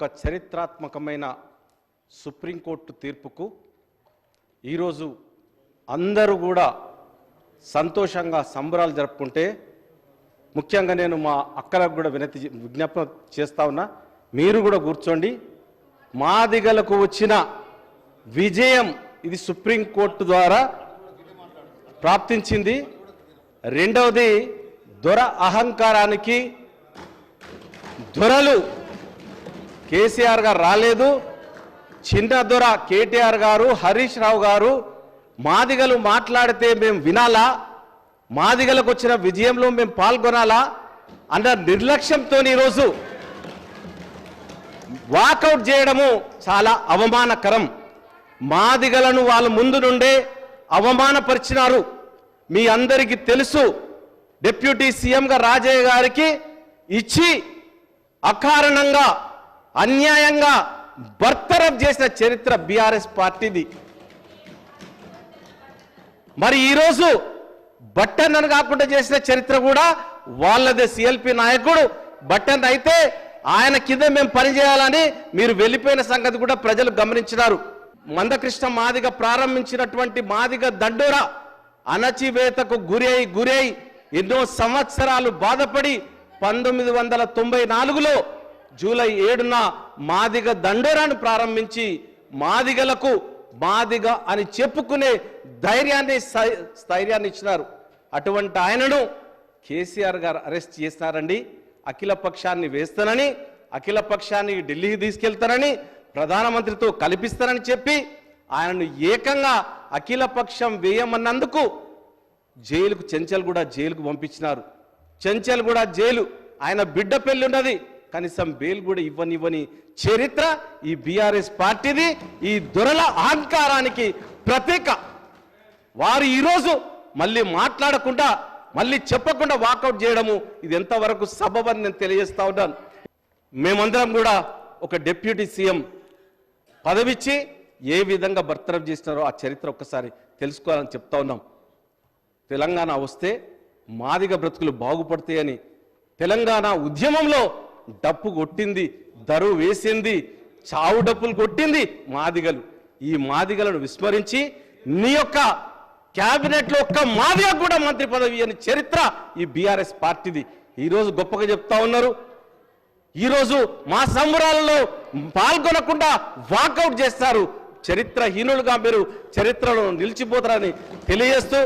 ఒక చరిత్రాత్మకమైన సుప్రీంకోర్టు తీర్పుకు ఈరోజు అందరూ కూడా సంతోషంగా సంబరాలు జరుపుకుంటే ముఖ్యంగా నేను మా అక్కలకు కూడా వినతి విజ్ఞాపన చేస్తా ఉన్నా మీరు కూడా కూర్చోండి. మాదిగలకు వచ్చిన విజయం ఇది సుప్రీంకోర్టు ద్వారా ప్రాప్తించింది. రెండవది దొర అహంకారానికి దొరలు కేసీఆర్ గారు రాలేదు. చిన్న దొర కేటీఆర్ గారు హరీష్ రావు గారు మాదిగలు మాట్లాడితే మేము వినాలా? మాదిగలకు వచ్చిన విజయంలో మేము పాల్గొనాలా? అన్న నిర్లక్ష్యంతో ఈరోజు వాకౌట్ చేయడము చాలా అవమానకరం. మాదిగలను వాళ్ళ ముందు నుండే అవమానపరిచినారు. మీ అందరికీ తెలుసు. డిప్యూటీ సీఎంగా రాజయ్య గారికి ఇచ్చి అకారణంగా అన్యాయంగా బర్తరఫ్ చేసిన చరిత్ర బీఆర్ఎస్ పార్టీది. మరి ఈరోజు బట్టన్నను కాకుండా చేసిన చరిత్ర కూడా వాళ్ళదే సిఎల్పి నాయకుడు. బట్టన్ అయితే ఆయన కింద మేము పనిచేయాలని మీరు వెళ్ళిపోయిన సంగతి కూడా ప్రజలు గమనించినారు. మందకృష్ణ మాదిగ ప్రారంభించినటువంటి మాదిగ దండోర అణచివేతకు గురి అయి గురి అయి ఎన్నో సంవత్సరాలు బాధపడి పంతొమ్మిది వందల తొంభై నాలుగులో జూలై ఏడున మాదిగ దండోరాను ప్రారంభించి మాదిగలకు మాదిగ అని చెప్పుకునే ధైర్యాన్ని స్థైర్యాన్ని ఇచ్చినారు. అటువంటి ఆయనను కేసీఆర్ గారు అరెస్ట్ చేసినారండి. అఖిల పక్షాన్ని వేస్తానని అఖిల పక్షాన్ని ఢిల్లీకి తీసుకెళ్తానని ప్రధానమంత్రితో కల్పిస్తానని చెప్పి ఆయనను ఏకంగా అఖిల పక్షం వేయమన్నందుకు జైలుకు చెంచల్ కూడా జైలుకు పంపించినారు. చెంచల్ కూడా జైలు. ఆయన బిడ్డ పెళ్ళి ఉన్నది కనీసం బెయిల్ కూడా ఇవ్వనివ్వని చరిత్ర ఈ బీఆర్ఎస్ పార్టీది. ఈ దొరల అహంకారానికి ప్రతీక. వారు ఈరోజు మళ్ళీ మాట్లాడకుండా మళ్ళీ చెప్పకుండా వాకౌట్ చేయడము ఇది ఎంతవరకు సబబని నేను తెలియజేస్తా ఉన్నాను. మేమందరం కూడా ఒక డిప్యూటీ సీఎం పదవిచ్చి ఏ విధంగా బర్తరఫ్ చేసినారో ఆ చరిత్ర ఒక్కసారి తెలుసుకోవాలని చెప్తా ఉన్నాం. తెలంగాణ వస్తే మాదిగ బ్రతుకులు బాగుపడతాయని తెలంగాణ ఉద్యమంలో డప్పు కొట్టింది దరువు వేసింది చావు డప్పులు కొట్టింది మాదిగలు. ఈ మాదిగలను విస్మరించి నీ యొక్క క్యాబినెట్లో ఒక్క మాదిగ కూడా మంత్రి పదవి అని చరిత్ర ఈ బీఆర్ఎస్ పార్టీది. ఈరోజు గొప్పగా చెప్తా ఉన్నారు. ఈరోజు మా సంబరాలలో పాల్గొనకుండా వాకౌట్ చేస్తారు. చరిత్రహీనులుగా మీరు చరిత్రలో నిలిచిపోతారని తెలియజేస్తూ